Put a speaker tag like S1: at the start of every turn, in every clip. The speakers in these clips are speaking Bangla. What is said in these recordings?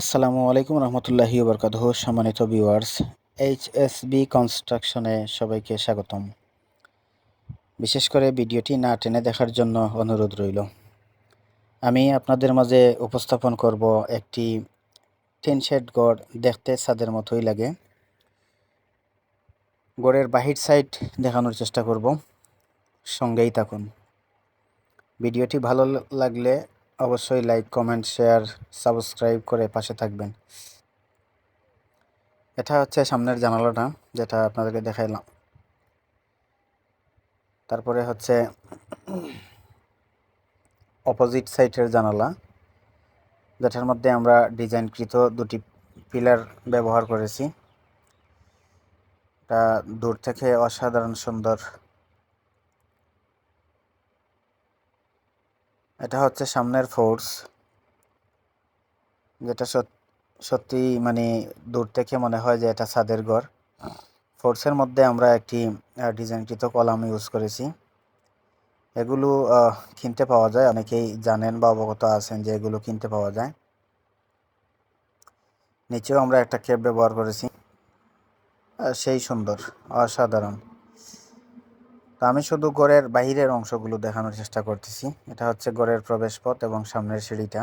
S1: আসসালামু আলাইকুম রহমতুল্লাহি বরকাত সম্মানিত ভিউয়ার্স বি কনস্ট্রাকশনে সবাইকে স্বাগতম। বিশেষ করে ভিডিওটি না টেনে দেখার জন্য অনুরোধ রইল। আমি আপনাদের মাঝে উপস্থাপন করব একটি টিন শেড গড় দেখতে ছাদের মতোই লাগে। গড়ের বাহির সাইড দেখানোর চেষ্টা করব। সঙ্গেই থাকুন। ভিডিওটি ভালো লাগলে অবশ্যই লাইক কমেন্ট শেয়ার সাবস্ক্রাইব করে পাশে থাকবেন। এটা হচ্ছে সামনের জানালাটা, যেটা আপনাদেরকে দেখাইলাম। তারপরে হচ্ছে অপোজিট সাইডের জানালা, যেটার মধ্যে আমরা ডিজাইনকৃত দুটি পিলার ব্যবহার করেছি। এটা দূর থেকে অসাধারণ সুন্দর এটা হচ্ছে সামনের ফোর্স যেটা সত্যি মানে দূর থেকে মনে হয় যে এটা ছাদের ঘর। ফোর্সের মধ্যে আমরা একটি ডিজাইনকৃত কলাম ইউজ করেছি। এগুলো কিনতে পাওয়া যায়। অনেকেই জানেন বা অবগত আছেন যে এগুলো কিনতে পাওয়া যায়। নিচেও আমরা একটা ক্যাব ব্যবহার করেছি। সেই সুন্দর, অসাধারণ। তো আমি শুধু গড়ের বাহিরের অংশগুলো দেখানোর চেষ্টা করতেছি। এটা হচ্ছে গড়ের প্রবেশপথ এবং সামনের সিঁড়িটা।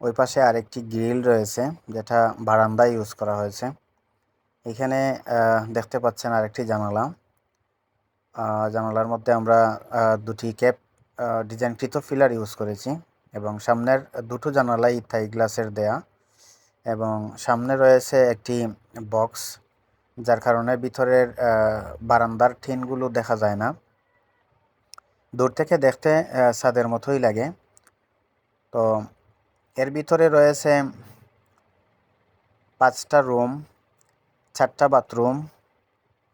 S1: ওই পাশে আরেকটি গ্রিল রয়েছে, যেটা বারান্দায় ইউজ করা হয়েছে। এখানে দেখতে পাচ্ছেন আরেকটি জানালা। জানালার মধ্যে আমরা দুটি ক্যাপ ডিজাইনকৃত ফিলার ইউজ করেছি এবং সামনের দুটো জানালাই থাই গ্লাসের দেয়া এবং সামনে রয়েছে একটি বক্স যার কারণে ভিতরের বারান্দার টিনগুলো দেখা যায় না। দূর থেকে দেখতে ছাদের মতোই লাগে। তো এর ভিতরে রয়েছে পাঁচটা রুম, চারটা বাথরুম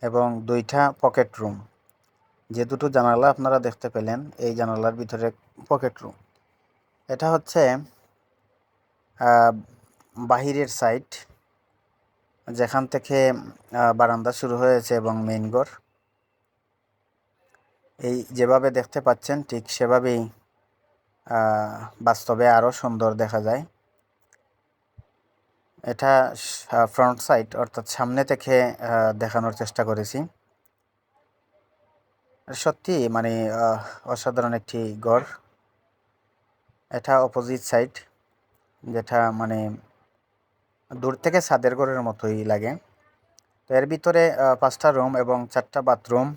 S1: এবং দুইটা পকেট রুম। যে দুটো জানালা আপনারা দেখতে পেলেন, এই জানালার ভিতরে পকেট রুম। এটা হচ্ছে বাহিরের সাইড যেখান থেকে বারান্দা শুরু হয়েছে এবং মেইন ঘর। এই যেভাবে দেখতে পাচ্ছেন, ঠিক সেভাবেই বাস্তবে আরও সুন্দর দেখা যায়। এটা ফ্রন্ট সাইড অর্থাৎ সামনে থেকে দেখানোর চেষ্টা করেছি। সত্যি মানে অসাধারণ একটি গড় এটা অপোজিট সাইড যেটা মানে দূর থেকে সাদের ঘরের মতোই লাগে। তো এর ভিতরে পাঁচটা রুম এবং চারটা বাথরুম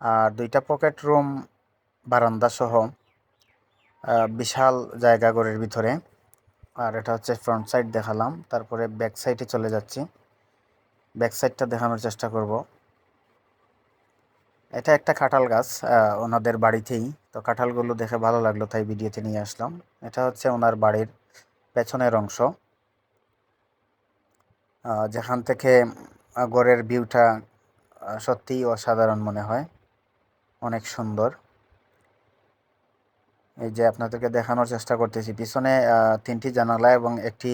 S1: আর দুইটা পকেট রুম, বারান্দা সহ বিশাল জায়গা ঘরের ভিতরে। আর এটা হচ্ছে ফ্রন্ট সাইড দেখালাম, তারপরে ব্যাক সাইডে চলে যাচ্ছি। ব্যাক সাইডটা দেখানোর চেষ্টা করব। এটা একটা কাঁঠাল গাছ ওনাদের বাড়িতেই। তো কাঁঠালগুলো দেখে ভালো লাগল, তাই ভিডিওতে নিয়ে আসলাম। এটা হচ্ছে ওনার বাড়ির পেছনের অংশ। যেখান থেকে গড়ের ভিউটা সত্যিই অসাধারণ মনে হয়। অনেক সুন্দর। এই যে আপনাদেরকে দেখানোর চেষ্টা করতেছি। পিছনে তিনটি জানালা এবং একটি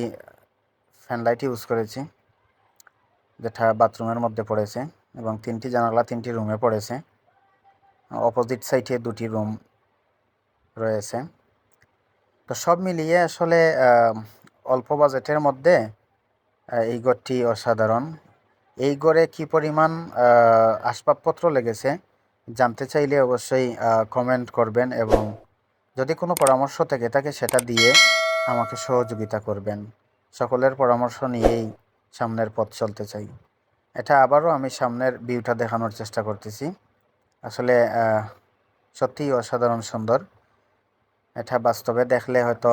S1: ফ্যান লাইট ইউজ করেছি, যেটা বাথরুমের মধ্যে পড়েছে এবং তিনটি জানালা তিনটি রুমে পড়েছে। অপোজিট সাইডে দুটি রুম রয়েছে। তো সব মিলিয়ে আসলে অল্প বাজেটের মধ্যে এই ঘরটি অসাধারণ। এই ঘরে কি পরিমাণ আসবাবপত্র লেগেছে জানতে চাইলে অবশ্যই কমেন্ট করবেন এবং যদি কোনো পরামর্শ থেকে থাকে সেটা দিয়ে আমাকে সহযোগিতা করবেন। সকলের পরামর্শ নিয়েই সামনের পথ চলতে চাই। এটা আবারও আমি সামনের ভিউটা দেখানোর চেষ্টা করতেছি। আসলে সত্যিই অসাধারণ সুন্দর। এটা বাস্তবে দেখলে হয়তো